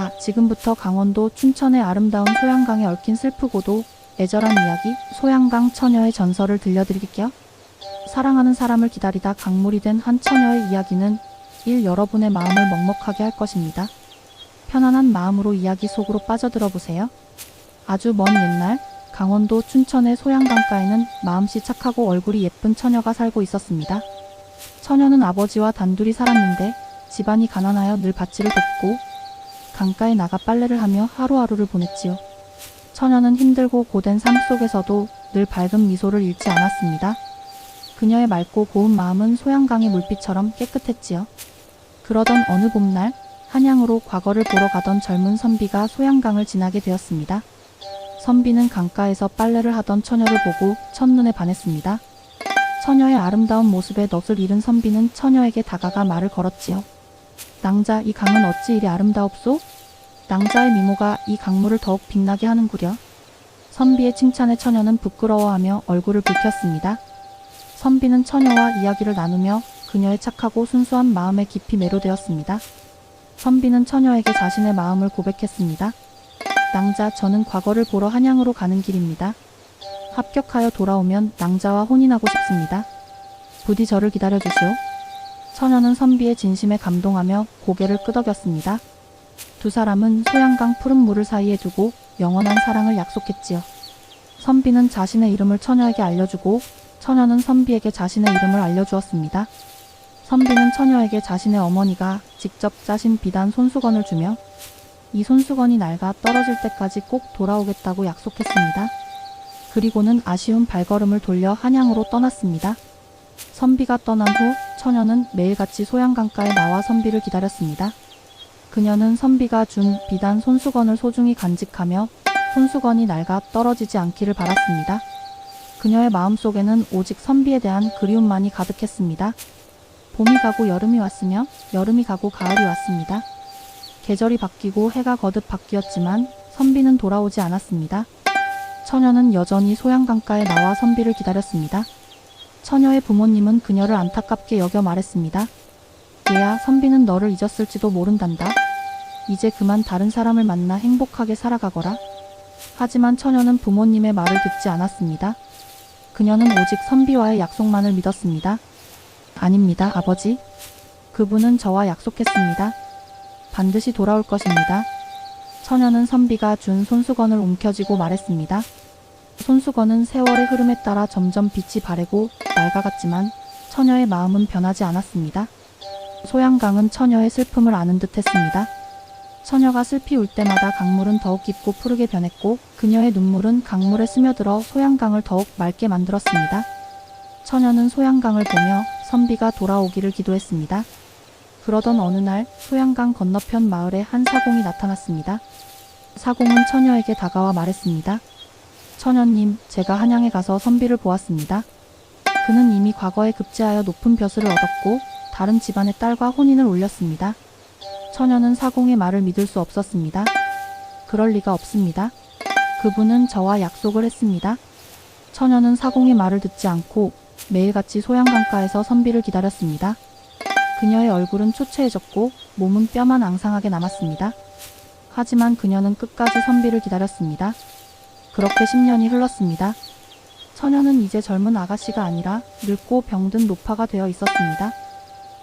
자, 지금부터 강원도 춘천의 아름다운 소양강에 얽힌 슬프고도 애절한 이야기, 소양강 처녀의 전설을 들려드릴게요. 사랑하는 사람을 기다리다 강물이 된 한 처녀의 이야기는 일 여러분의 마음을 먹먹하게 할 것입니다. 편안한 마음으로 이야기 속으로 빠져들어 보세요. 아주 먼 옛날 강원도 춘천의 소양강가에는 마음씨 착하고 얼굴이 예쁜 처녀가 살고 있었습니다. 처녀는 아버지와 단둘이 살았는데 집안이 가난하여 늘 밭일을 돕고 강가에 나가 빨래를 하며 하루하루를 보냈지요. 처녀는 힘들고 고된 삶 속에서도 늘 밝은 미소를 잃지 않았습니다. 그녀의 맑고 고운 마음은 소양강의 물빛처럼 깨끗했지요. 그러던 어느 봄날 한양으로 과거를 보러 가던 젊은 선비가 소양강을 지나게 되었습니다. 선비는 강가에서 빨래를 하던 처녀를 보고 첫눈에 반했습니다. 처녀의 아름다운 모습에 넋을 잃은 선비는 처녀에게 다가가 말을 걸었지요. 낭자 이 강은 어찌 이리 아름다옵소? 낭자의 미모가 이 강물을 더욱 빛나게 하는구려. 선비의 칭찬에 처녀는 부끄러워하며 얼굴을 붉혔습니다. 선비는 처녀와 이야기를 나누며 그녀의 착하고 순수한 마음에 깊이 매료되었습니다. 선비는 처녀에게 자신의 마음을 고백했습니다. 낭자, 저는 과거를 보러 한양으로 가는 길입니다. 합격하여 돌아오면 낭자와 혼인하고 싶습니다. 부디 저를 기다려주시오. 처녀는 선비의 진심에 감동하며 고개를 끄덕였습니다. 두 사람은 소양강 푸른 물을 사이에 두고 영원한 사랑을 약속했지요. 선비는 자신의 이름을 처녀에게 알려주고 처녀는 선비에게 자신의 이름을 알려주었습니다. 선비는 처녀에게 자신의 어머니가 직접 짜신 비단 손수건을 주며 이 손수건이 낡아 떨어질 때까지 꼭 돌아오겠다고 약속했습니다. 그리고는 아쉬운 발걸음을 돌려 한양으로 떠났습니다. 선비가 떠난 후 처녀는 매일같이 소양강가에 나와 선비를 기다렸습니다. 그녀는 선비가 준 비단 손수건을 소중히 간직하며 손수건이 낡아 떨어지지 않기를 바랐습니다. 그녀의 마음속에는 오직 선비에 대한 그리움만이 가득했습니다. 봄이 가고 여름이 왔으며 여름이 가고 가을이 왔습니다. 계절이 바뀌고 해가 거듭 바뀌었지만 선비는 돌아오지 않았습니다. 처녀는 여전히 소양강가에 나와 선비를 기다렸습니다. 처녀의 부모님은 그녀를 안타깝게 여겨 말했습니다. 얘야, 선비는 너를 잊었을지도 모른단다. 이제 그만 다른 사람을 만나 행복하게 살아가거라. 하지만 처녀는 부모님의 말을 듣지 않았습니다. 그녀는 오직 선비와의 약속만을 믿었습니다. 아닙니다, 아버지. 그분은 저와 약속했습니다. 반드시 돌아올 것입니다. 처녀는 선비가 준 손수건을 움켜쥐고 말했습니다. 손수건은 세월의 흐름에 따라 점점 빛이 바래고 낡아갔지만 처녀의 마음은 변하지 않았습니다. 소양강은 처녀의 슬픔을 아는 듯 했습니다. 처녀가 슬피 울 때마다 강물은 더욱 깊고 푸르게 변했고 그녀의 눈물은 강물에 스며들어 소양강을 더욱 맑게 만들었습니다. 처녀는 소양강을 보며 선비가 돌아오기를 기도했습니다. 그러던 어느 날 소양강 건너편 마을에 한 사공이 나타났습니다. 사공은 처녀에게 다가와 말했습니다. 처녀님, 제가 한양에 가서 선비를 보았습니다. 그는 이미 과거에 급제하여 높은 벼슬을 얻었고 다른 집안의 딸과 혼인을 올렸습니다. 처녀는 사공의 말을 믿을 수 없었습니다. 그럴 리가 없습니다. 그분은 저와 약속을 했습니다. 처녀는 사공의 말을 듣지 않고 매일같이 소양강가에서 선비를 기다렸습니다. 그녀의 얼굴은 초췌해졌고 몸은 뼈만 앙상하게 남았습니다. 하지만 그녀는 끝까지 선비를 기다렸습니다. 그렇게 10년이 흘렀습니다. 처녀는 이제 젊은 아가씨가 아니라 늙고 병든 노파가 되어 있었습니다.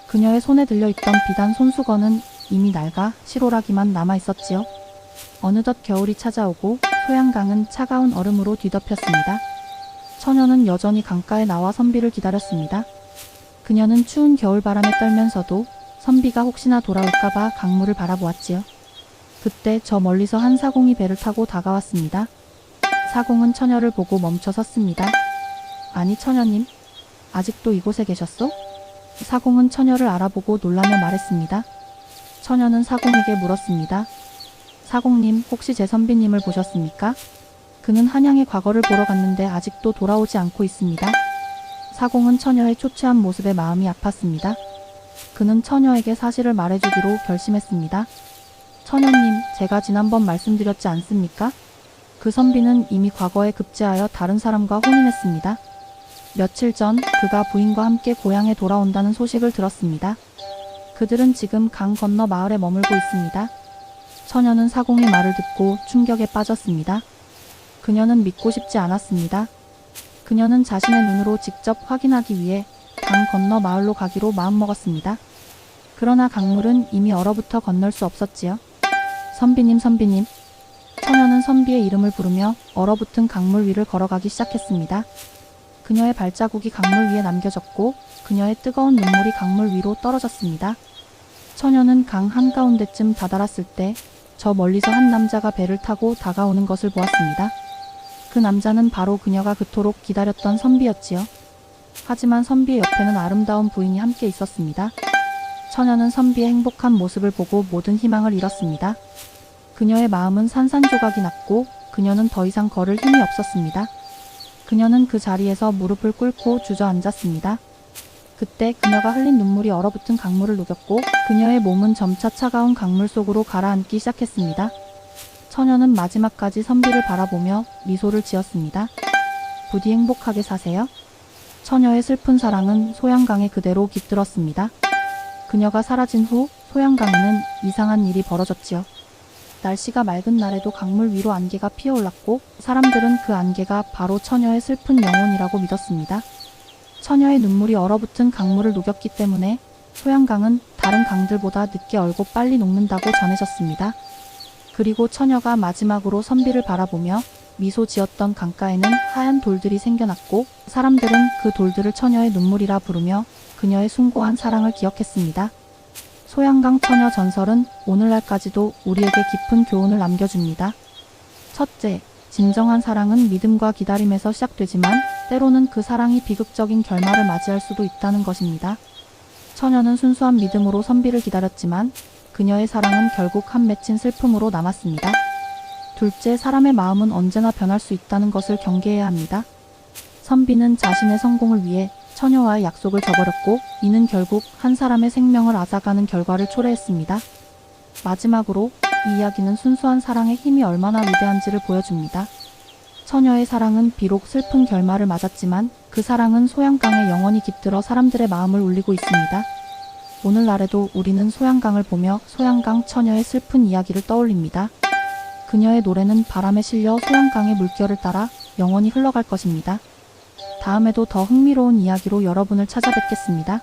그녀의 손에 들려있던 비단 손수건은 이미 낡아 실오라기만 남아 있었지요. 어느덧 겨울이 찾아오고 소양강은 차가운 얼음으로 뒤덮였습니다. 처녀는 여전히 강가에 나와 선비를 기다렸습니다. 그녀는 추운 겨울바람에 떨면서도 선비가 혹시나 돌아올까봐 강물을 바라보았지요. 그때 저 멀리서 한 사공이 배를 타고 다가왔습니다. 사공은 처녀를 보고 멈춰 섰습니다. 아니 처녀님, 아직도 이곳에 계셨소? 사공은 처녀를 알아보고 놀라며 말했습니다. 처녀는 사공에게 물었습니다. 사공님, 혹시 제 선비님을 보셨습니까? 그는 한양의 과거를 보러 갔는데 아직도 돌아오지 않고 있습니다. 사공은 처녀의 초췌한 모습에 마음이 아팠습니다. 그는 처녀에게 사실을 말해주기로 결심했습니다. 처녀님, 제가 지난번 말씀드렸지 않습니까? 그 선비는 이미 과거에 급제하여 다른 사람과 혼인했습니다. 며칠 전 그가 부인과 함께 고향에 돌아온다는 소식을 들었습니다. 그들은 지금 강 건너 마을에 머물고 있습니다. 처녀는 사공의 말을 듣고 충격에 빠졌습니다. 그녀는 믿고 싶지 않았습니다. 그녀는 자신의 눈으로 직접 확인하기 위해 강 건너 마을로 가기로 마음먹었습니다. 그러나 강물은 이미 얼어붙어 건널 수 없었지요. 선비님, 선비님. 처녀는 선비의 이름을 부르며 얼어붙은 강물 위를 걸어가기 시작했습니다. 그녀의 발자국이 강물 위에 남겨졌고 그녀의 뜨거운 눈물이 강물 위로 떨어졌습니다. 처녀는 강 한가운데쯤 다다랐을 때 저 멀리서 한 남자가 배를 타고 다가오는 것을 보았습니다. 그 남자는 바로 그녀가 그토록 기다렸던 선비였지요. 하지만 선비의 옆에는 아름다운 부인이 함께 있었습니다. 처녀는 선비의 행복한 모습을 보고 모든 희망을 잃었습니다. 그녀의 마음은 산산조각이 났고 그녀는 더 이상 걸을 힘이 없었습니다. 그녀는 그 자리에서 무릎을 꿇고 주저앉았습니다. 그때 그녀가 흘린 눈물이 얼어붙은 강물을 녹였고 그녀의 몸은 점차 차가운 강물 속으로 가라앉기 시작했습니다. 처녀는 마지막까지 선비를 바라보며 미소를 지었습니다. 부디 행복하게 사세요. 처녀의 슬픈 사랑은 소양강에 그대로 깃들었습니다. 그녀가 사라진 후 소양강에는 이상한 일이 벌어졌지요. 날씨가 맑은 날에도 강물 위로 안개가 피어올랐고 사람들은 그 안개가 바로 처녀의 슬픈 영혼이라고 믿었습니다. 처녀의 눈물이 얼어붙은 강물을 녹였기 때문에 소양강은 다른 강들보다 늦게 얼고 빨리 녹는다고 전해졌습니다. 그리고 처녀가 마지막으로 선비를 바라보며 미소 지었던 강가에는 하얀 돌들이 생겨났고 사람들은 그 돌들을 처녀의 눈물이라 부르며 그녀의 숭고한 사랑을 기억했습니다. 소양강 처녀 전설은 오늘날까지도 우리에게 깊은 교훈을 남겨줍니다. 첫째, 진정한 사랑은 믿음과 기다림에서 시작되지만 때로는 그 사랑이 비극적인 결말을 맞이할 수도 있다는 것입니다. 처녀는 순수한 믿음으로 선비를 기다렸지만 그녀의 사랑은 결국 한 맺힌 슬픔으로 남았습니다. 둘째, 사람의 마음은 언제나 변할 수 있다는 것을 경계해야 합니다. 선비는 자신의 성공을 위해 처녀와의 약속을 저버렸고 이는 결국 한 사람의 생명을 앗아가는 결과를 초래했습니다. 마지막으로 이 이야기는 순수한 사랑의 힘이 얼마나 위대한지를 보여줍니다. 처녀의 사랑은 비록 슬픈 결말을 맞았지만 그 사랑은 소양강에 영원히 깃들어 사람들의 마음을 울리고 있습니다. 오늘날에도 우리는 소양강을 보며 소양강 처녀의 슬픈 이야기를 떠올립니다. 그녀의 노래는 바람에 실려 소양강의 물결을 따라 영원히 흘러갈 것입니다. 다음에도 더 흥미로운 이야기로 여러분을 찾아뵙겠습니다.